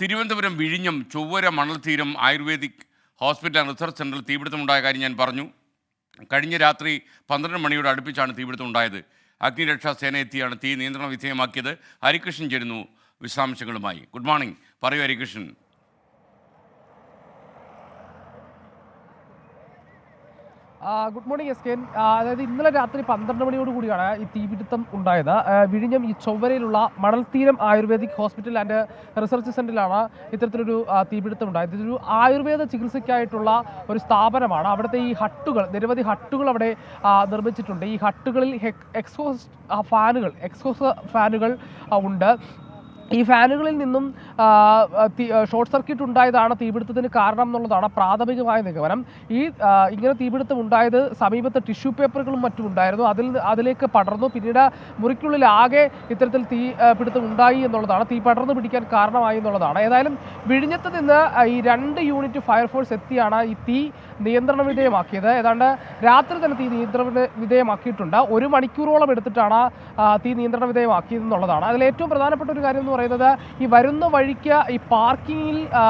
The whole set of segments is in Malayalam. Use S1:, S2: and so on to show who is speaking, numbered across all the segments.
S1: തിരുവനന്തപുരം വിഴിഞ്ഞം Chowara Manaltheeram ayurvedic hospital and research സെന്ററിൽ തീപിടുത്തമുണ്ടായ കാര്യം ഞാൻ പറഞ്ഞു. കഴിഞ്ഞ രാത്രി പന്ത്രണ്ട് മണിയോട് അടുപ്പിച്ചാണ് തീപിടുത്തം ഉണ്ടായത് അഗ്നിരക്ഷാ സേന എത്തിയാണ് തീ നിയന്ത്രണ വിധേയമാക്കിയത്. ഹരികൃഷ്ണൻ ചേരുന്നു വിശദാംശങ്ങളുമായി. Good morning. പറയൂ Harikrishnan.
S2: Good morning S K അതായത് ഇന്നലെ രാത്രി പന്ത്രണ്ട് മണിയോട് കൂടിയാണ് ഈ തീപിടുത്തം ഉണ്ടായത്. വിഴിഞ്ഞം ഈ ചൊവ്വരയിലുള്ള Manaltheeram ayurvedic hospital and research സെന്ററിലാണ് ഇത്തരത്തിലൊരു തീപിടുത്തം ഉണ്ടായത്. ഇതൊരു ആയുർവേദ ചികിത്സയ്ക്കായിട്ടുള്ള ഒരു സ്ഥാപനമാണ്. അവിടുത്തെ ഈ ഹട്ടുകൾ നിരവധി ഹട്ടുകൾ അവിടെ നിർമ്മിച്ചിട്ടുണ്ട്. ഈ ഹട്ടുകളിൽ എക്സോസ് ഫാനുകൾ എക്സോസ് ഫാനുകൾ ഉണ്ട്. ഈ ഫാനുകളിൽ നിന്നും ഷോർട്ട് സർക്യൂട്ട് ഉണ്ടായതാണ് തീപിടുത്തത്തിന് കാരണം എന്നുള്ളതാണ് പ്രാഥമികമായ നിഗമനം. ഈ ഇങ്ങനെ തീപിടുത്തം ഉണ്ടായത് സമീപത്ത് ടിഷ്യൂ പേപ്പറുകളും മറ്റും ഉണ്ടായിരുന്നു. അതിൽ അതിലേക്ക് പടർന്നു. പിന്നീട് മുറിക്കുള്ളിൽ ആകെ ഇത്തരത്തിൽ തീ പിടുത്തം ഉണ്ടായി എന്നുള്ളതാണ്. തീ പടർന്നു പിടിക്കാൻ കാരണമായി എന്നുള്ളതാണ്. ഏതായാലും വിഴിഞ്ഞത്ത് നിന്ന് ഈ രണ്ട് യൂണിറ്റ് ഫയർഫോഴ്സ് എത്തിയാണ് ഈ തീ നിയന്ത്രണ വിധേയമാക്കിയത്. ഏതാണ്ട് രാത്രി തന്നെ തീ നിയന്ത്രണ വിധേയമാക്കിയിട്ടുണ്ട്. ഒരു മണിക്കൂറോളം എടുത്തിട്ടാണ് തീ നിയന്ത്രണ വിധേയമാക്കിയത് എന്നുള്ളതാണ് അതിൽ ഏറ്റവും പ്രധാനപ്പെട്ട ഒരു കാര്യം എന്ന് പറയുന്നത് ഈ വരുന്ന വഴിക്ക് ഈ പാർക്കിങ്ങിൽ ആ,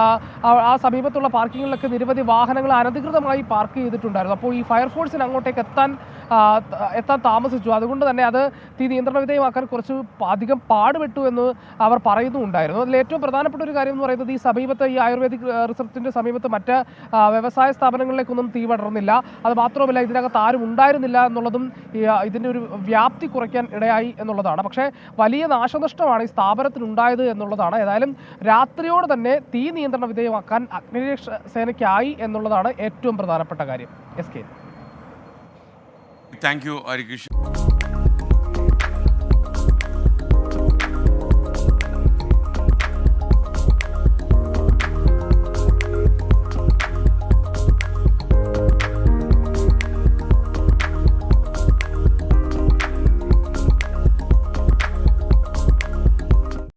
S2: സമീപത്തുള്ള പാർക്കിങ്ങിലൊക്കെ നിരവധി വാഹനങ്ങൾ അനധികൃതമായി പാർക്ക് ചെയ്തിട്ടുണ്ടായിരുന്നു. അപ്പോൾ ഈ ഫയർഫോഴ്സിന് അങ്ങോട്ടേക്ക് എത്താൻ എത്താൻ താമസിച്ചു. അതുകൊണ്ട് തന്നെ അത് തീ നിയന്ത്രണ വിധേയമാക്കാൻ കുറച്ച് അധികം പാടുപെട്ടു എന്ന് അവർ പറയുന്നുണ്ടായിരുന്നു. അതിൽ ഏറ്റവും പ്രധാനപ്പെട്ട ഒരു കാര്യം എന്ന് പറയുന്നത് ഈ സമീപത്ത് ഈ ആയുർവേദിക് റിസർച്ചിന്റെ സമീപത്ത് മറ്റ് വ്യവസായ സ്ഥാപനങ്ങളിലേക്കൊന്നും തീ പടർന്നില്ല. അത് മാത്രമല്ല ഇതിനകത്ത് ആരും ഉണ്ടായിരുന്നില്ല എന്നുള്ളതും ഇതിന്റെ ഒരു വ്യാപ്തി കുറയ്ക്കാൻ ഇടയായി എന്നുള്ളതാണ്. പക്ഷേ വലിയ നാശനഷ്ടമാണ് ഈ സ്ഥാപനത്തിന് ഉണ്ടായത് എന്നുള്ളതാണ്. ഏതായാലും രാത്രിയോട് തന്നെ തീ നിയന്ത്രണ വിധേയമാക്കാൻ അഗ്നിരക്ഷ സേനയ്ക്കായി എന്നുള്ളതാണ് ഏറ്റവും പ്രധാനപ്പെട്ട കാര്യം. S K.
S1: Thank you